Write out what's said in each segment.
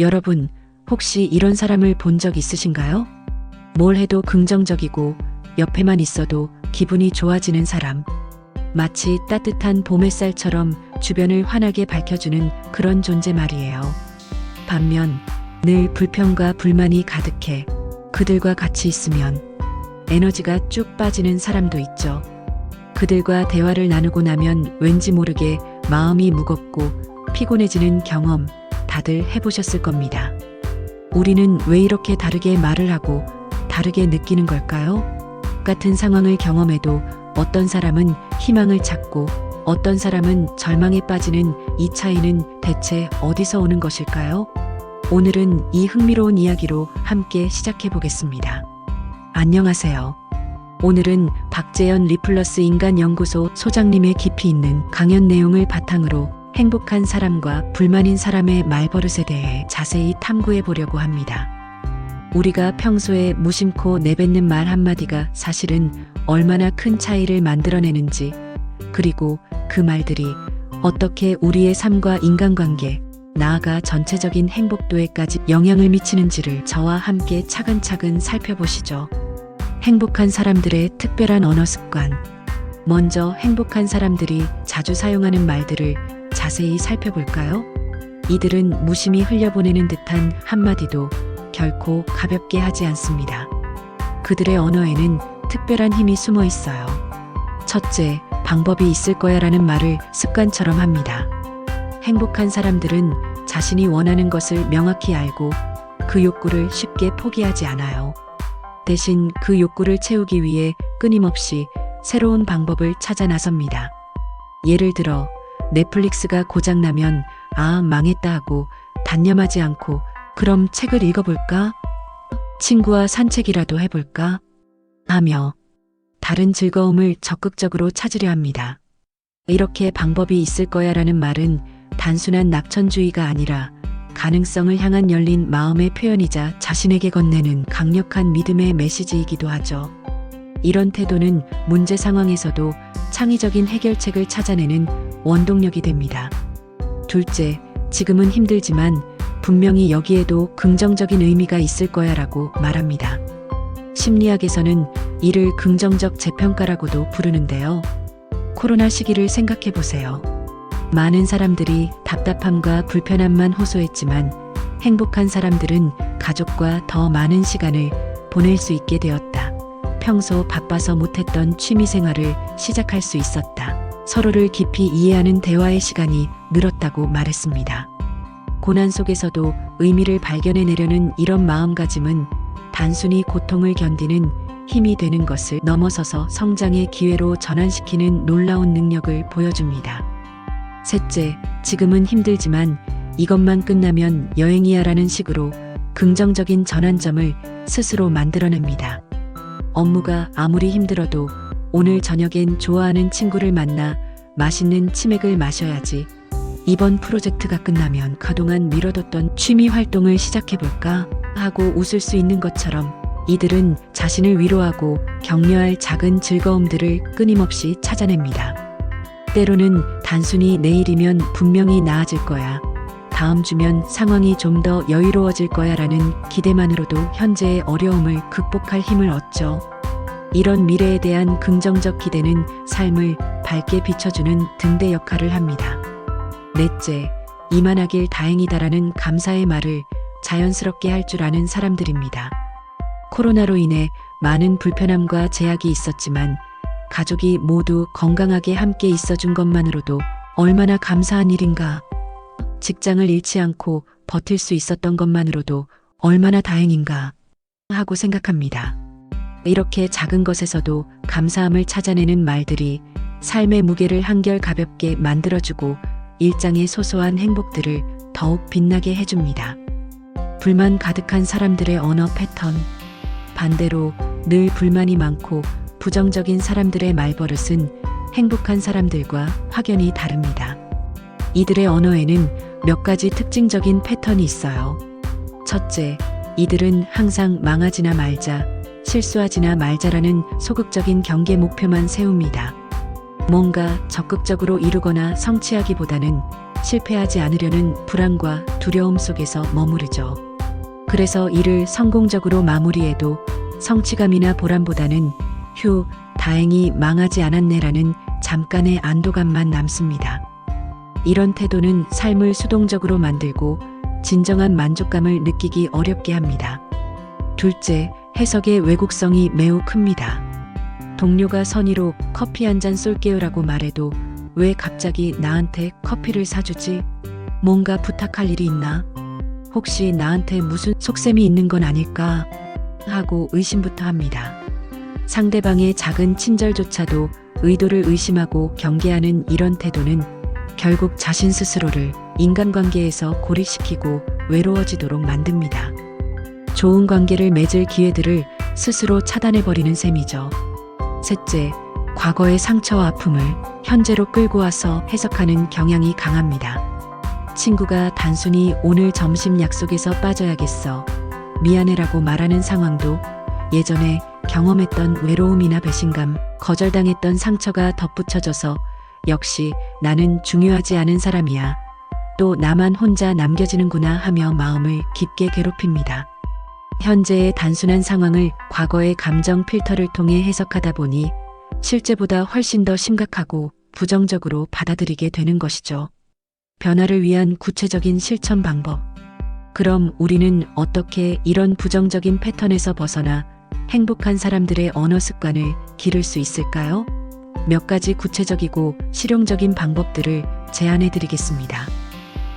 여러분, 혹시 이런 사람을 본 적 있으신가요? 뭘 해도 긍정적이고 옆에만 있어도 기분이 좋아지는 사람. 마치 따뜻한 봄 햇살처럼 주변을 환하게 밝혀주는 그런 존재 말이에요. 반면 늘 불평과 불만이 가득해 그들과 같이 있으면 에너지가 쭉 빠지는 사람도 있죠. 그들과 대화를 나누고 나면 왠지 모르게 마음이 무겁고 피곤해지는 경험 다들 해보셨을 겁니다. 우리는 왜 이렇게 다르게 말을 하고 다르게 느끼는 걸까요? 같은 상황을 경험해도 어떤 사람은 희망을 찾고 어떤 사람은 절망에 빠지는 이 차이는 대체 어디서 오는 것일까요? 오늘은 이 흥미로운 이야기로 함께 시작해 보겠습니다. 안녕하세요. 오늘은 박재현 리플러스 인간연구소 소장님의 깊이 있는 강연 내용을 바탕으로 행복한 사람과 불만인 사람의 말버릇에 대해 자세히 탐구해 보려고 합니다. 우리가 평소에 무심코 내뱉는 말 한마디가 사실은 얼마나 큰 차이를 만들어내는지, 그리고 그 말들이 어떻게 우리의 삶과 인간관계, 나아가 전체적인 행복도에까지 영향을 미치는지를 저와 함께 차근차근 살펴보시죠. 행복한 사람들의 특별한 언어 습관. 먼저 행복한 사람들이 자주 사용하는 말들을 자세히 살펴볼까요? 이들은 무심히 흘려보내는 듯한 한마디도 결코 가볍게 하지 않습니다. 그들의 언어에는 특별한 힘이 숨어 있어요. 첫째, 방법이 있을 거야 라는 말을 습관처럼 합니다. 행복한 사람들은 자신이 원하는 것을 명확히 알고 그 욕구를 쉽게 포기하지 않아요. 대신 그 욕구를 채우기 위해 끊임없이 새로운 방법을 찾아 나섭니다. 예를 들어, 넷플릭스가 고장나면 아, 망했다 하고 단념하지 않고 그럼 책을 읽어볼까? 친구와 산책이라도 해볼까? 하며 다른 즐거움을 적극적으로 찾으려 합니다. 이렇게 방법이 있을 거야 라는 말은 단순한 낙천주의가 아니라 가능성을 향한 열린 마음의 표현이자 자신에게 건네는 강력한 믿음의 메시지이기도 하죠. 이런 태도는 문제 상황에서도 창의적인 해결책을 찾아내는 원동력이 됩니다. 둘째, 지금은 힘들지만 분명히 여기에도 긍정적인 의미가 있을 거야 라고 말합니다. 심리학에서는 이를 긍정적 재평가라고도 부르는데요. 코로나 시기를 생각해 보세요. 많은 사람들이 답답함과 불편함만 호소했지만 행복한 사람들은 가족과 더 많은 시간을 보낼 수 있게 되었다. 평소 바빠서 못했던 취미 생활을 시작할 수 있었다. 서로를 깊이 이해하는 대화의 시간이 늘었다고 말했습니다. 고난 속에서도 의미를 발견해내려는 이런 마음가짐은 단순히 고통을 견디는 힘이 되는 것을 넘어서서 성장의 기회로 전환시키는 놀라운 능력을 보여줍니다. 셋째, 지금은 힘들지만 이것만 끝나면 여행이야 라는 식으로 긍정적인 전환점을 스스로 만들어냅니다. 업무가 아무리 힘들어도 오늘 저녁엔 좋아하는 친구를 만나 맛있는 치맥을 마셔야지. 이번 프로젝트가 끝나면 그동안 미뤄뒀던 취미 활동을 시작해볼까 하고 웃을 수 있는 것처럼 이들은 자신을 위로하고 격려할 작은 즐거움들을 끊임없이 찾아냅니다. 때로는 단순히 내일이면 분명히 나아질 거야. 다음 주면 상황이 좀 더 여유로워질 거야 라는 기대만으로도 현재의 어려움을 극복할 힘을 얻죠. 이런 미래에 대한 긍정적 기대는 삶을 밝게 비춰주는 등대 역할을 합니다. 넷째, 이만하길 다행이다라는 감사의 말을 자연스럽게 할 줄 아는 사람들입니다. 코로나로 인해 많은 불편함과 제약이 있었지만 가족이 모두 건강하게 함께 있어준 것만으로도 얼마나 감사한 일인가. 직장을 잃지 않고 버틸 수 있었던 것만으로도 얼마나 다행인가 하고 생각합니다. 이렇게 작은 것에서도 감사함을 찾아내는 말들이 삶의 무게를 한결 가볍게 만들어주고 일상의 소소한 행복들을 더욱 빛나게 해줍니다. 불만 가득한 사람들의 언어 패턴. 반대로 늘 불만이 많고 부정적인 사람들의 말버릇은 행복한 사람들과 확연히 다릅니다. 이들의 언어에는 몇 가지 특징적인 패턴이 있어요. 첫째, 이들은 항상 망하지나 말자, 실수하지나 말자라는 소극적인 경계 목표만 세웁니다. 뭔가 적극적으로 이루거나 성취하기보다는 실패하지 않으려는 불안과 두려움 속에서 머무르죠. 그래서 일을 성공적으로 마무리해도 성취감이나 보람보다는 휴, 다행히 망하지 않았네라는 잠깐의 안도감만 남습니다. 이런 태도는 삶을 수동적으로 만들고 진정한 만족감을 느끼기 어렵게 합니다. 둘째, 해석의 왜곡성이 매우 큽니다. 동료가 선의로 커피 한 잔 쏠게요라고 말해도 왜 갑자기 나한테 커피를 사주지? 뭔가 부탁할 일이 있나? 혹시 나한테 무슨 속셈이 있는 건 아닐까? 하고 의심부터 합니다. 상대방의 작은 친절조차도 의도를 의심하고 경계하는 이런 태도는 결국 자신 스스로를 인간관계에서 고립시키고 외로워지도록 만듭니다. 좋은 관계를 맺을 기회들을 스스로 차단해버리는 셈이죠. 셋째, 과거의 상처와 아픔을 현재로 끌고 와서 해석하는 경향이 강합니다. 친구가 단순히 오늘 점심 약속에서 빠져야겠어. 미안해라고 말하는 상황도 예전에 경험했던 외로움이나 배신감, 거절당했던 상처가 덧붙여져서 역시 나는 중요하지 않은 사람이야. 또 나만 혼자 남겨지는구나 하며 마음을 깊게 괴롭힙니다. 현재의 단순한 상황을 과거의 감정 필터를 통해 해석하다 보니 실제보다 훨씬 더 심각하고 부정적으로 받아들이게 되는 것이죠. 변화를 위한 구체적인 실천 방법. 그럼 우리는 어떻게 이런 부정적인 패턴에서 벗어나 행복한 사람들의 언어 습관을 기를 수 있을까요? 몇 가지 구체적이고 실용적인 방법들을 제안해 드리겠습니다.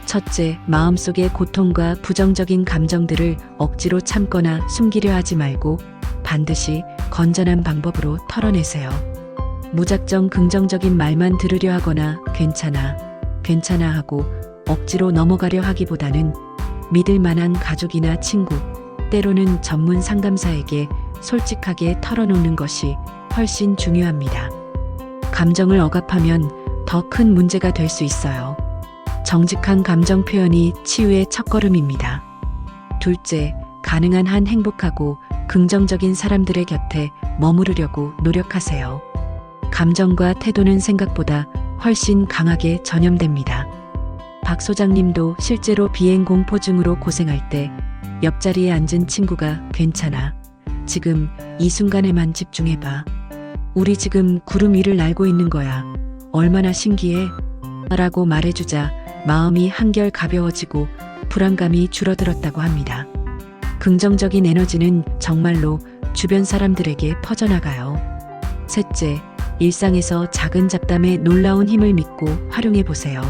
첫째, 마음속의 고통과 부정적인 감정들을 억지로 참거나 숨기려 하지 말고 반드시 건전한 방법으로 털어내세요. 무작정 긍정적인 말만 들으려 하거나 괜찮아, 괜찮아 하고 억지로 넘어가려 하기보다는 믿을 만한 가족이나 친구, 때로는 전문 상담사에게 솔직하게 털어놓는 것이 훨씬 중요합니다. 감정을 억압하면 더 큰 문제가 될 수 있어요. 정직한 감정 표현이 치유의 첫걸음입니다. 둘째, 가능한 한 행복하고 긍정적인 사람들의 곁에 머무르려고 노력하세요. 감정과 태도는 생각보다 훨씬 강하게 전염됩니다. 박 소장님도 실제로 비행 공포증으로 고생할 때 옆자리에 앉은 친구가 괜찮아. 지금 이 순간에만 집중해봐. 우리 지금 구름 위를 날고 있는 거야. 얼마나 신기해? 라고 말해주자 마음이 한결 가벼워지고 불안감이 줄어들었다고 합니다. 긍정적인 에너지는 정말로 주변 사람들에게 퍼져나가요. 셋째, 일상에서 작은 잡담에 놀라운 힘을 믿고 활용해 보세요.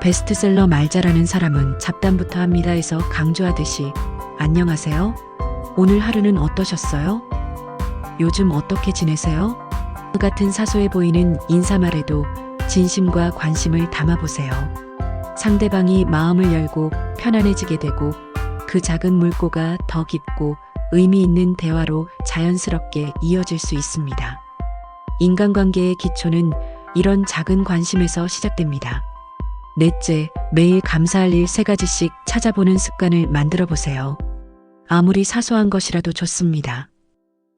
베스트셀러 말 잘하는 사람은 잡담부터 합니다에서 강조하듯이 안녕하세요. 오늘 하루는 어떠셨어요? 요즘 어떻게 지내세요? 같은 사소해 보이는 인사말에도 진심과 관심을 담아보세요. 상대방이 마음을 열고 편안해지게 되고 그 작은 물꼬가 더 깊고 의미 있는 대화로 자연스럽게 이어질 수 있습니다. 인간관계의 기초는 이런 작은 관심에서 시작됩니다. 넷째, 매일 감사할 일 세 가지씩 찾아보는 습관을 만들어 보세요. 아무리 사소한 것이라도 좋습니다.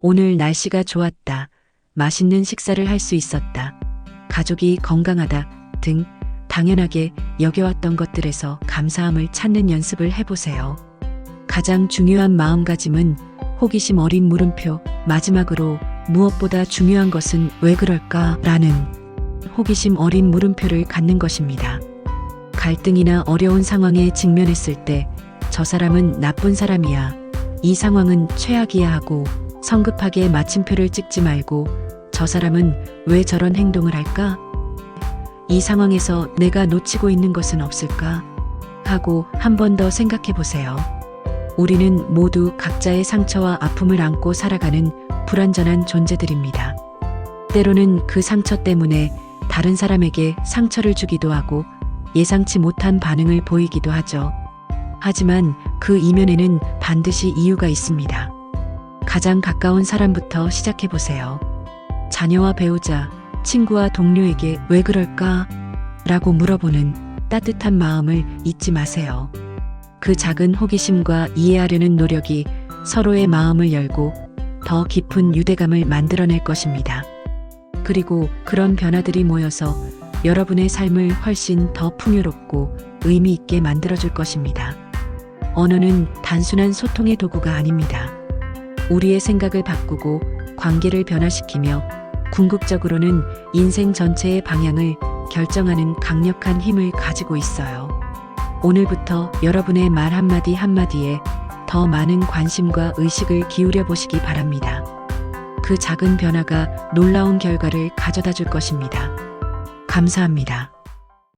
오늘 날씨가 좋았다. 맛있는 식사를 할 수 있었다. 가족이 건강하다 등 당연하게 여겨왔던 것들에서 감사함을 찾는 연습을 해보세요. 가장 중요한 마음가짐은 호기심 어린 물음표, 마지막으로 무엇보다 중요한 것은 왜 그럴까? 라는 호기심 어린 물음표를 갖는 것입니다. 갈등이나 어려운 상황에 직면했을 때 저 사람은 나쁜 사람이야. 이 상황은 최악이야 하고 성급하게 마침표를 찍지 말고 저 사람은 왜 저런 행동을 할까? 이 상황에서 내가 놓치고 있는 것은 없을까? 하고 한 번 더 생각해 보세요. 우리는 모두 각자의 상처와 아픔을 안고 살아가는 불완전한 존재들입니다. 때로는 그 상처 때문에 다른 사람에게 상처를 주기도 하고 예상치 못한 반응을 보이기도 하죠. 하지만 그 이면에는 반드시 이유가 있습니다. 가장 가까운 사람부터 시작해 보세요. 자녀와 배우자, 친구와 동료에게 왜 그럴까? 라고 물어보는 따뜻한 마음을 잊지 마세요. 그 작은 호기심과 이해하려는 노력이 서로의 마음을 열고 더 깊은 유대감을 만들어낼 것입니다. 그리고 그런 변화들이 모여서 여러분의 삶을 훨씬 더 풍요롭고 의미 있게 만들어줄 것입니다. 언어는 단순한 소통의 도구가 아닙니다. 우리의 생각을 바꾸고 관계를 변화시키며 궁극적으로는 인생 전체의 방향을 결정하는 강력한 힘을 가지고 있어요. 오늘부터 여러분의 말 한마디 한마디에 더 많은 관심과 의식을 기울여 보시기 바랍니다. 그 작은 변화가 놀라운 결과를 가져다 줄 것입니다. 감사합니다.